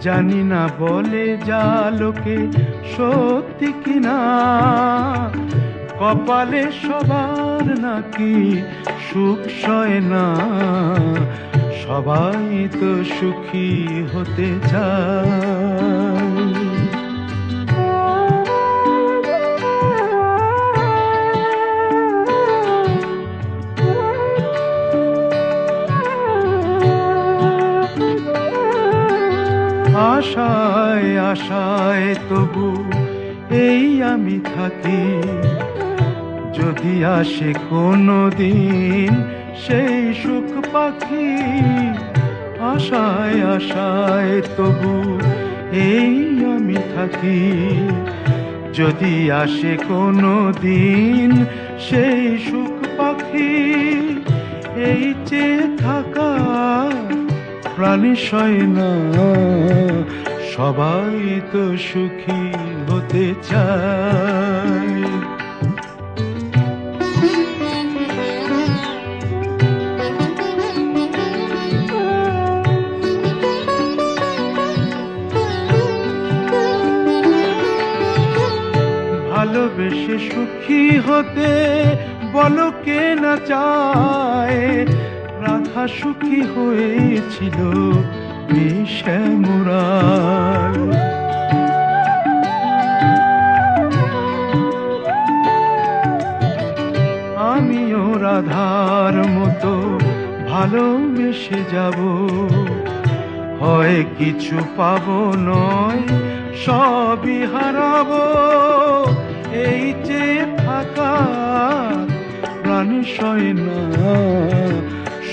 জানি না বলে যা লোকে সত্যি কিনা। কপালে সবার নাকি সুখ সয় না। সবাই তো সুখী হতে চায়। আশায় আশায় তবু এই আমি থাকি। যদি আসে কোনো দিন সেই সুখ পাখি, আশায় আশায় তবু এই আমি থাকি। যদি আসে কোনো দিন সেই সুখ পাখি, এই চেয়ে থাকা প্রাণী সয় না। সবাই তো সুখী হতে চায়। ভালোবেসে সুখী হতে বলো কে না চায়। রাধা সুখী হয়েছিল আমিও রাধার মতো ভালোবেসে যাব। হয় কিছু পাব নয়, সবই হারাবো। এই যে থাকা প্রাণী সয় না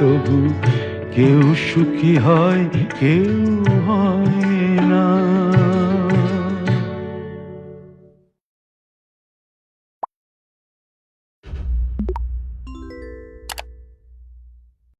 তবু কেউ সুখী হয় কেউ হয়।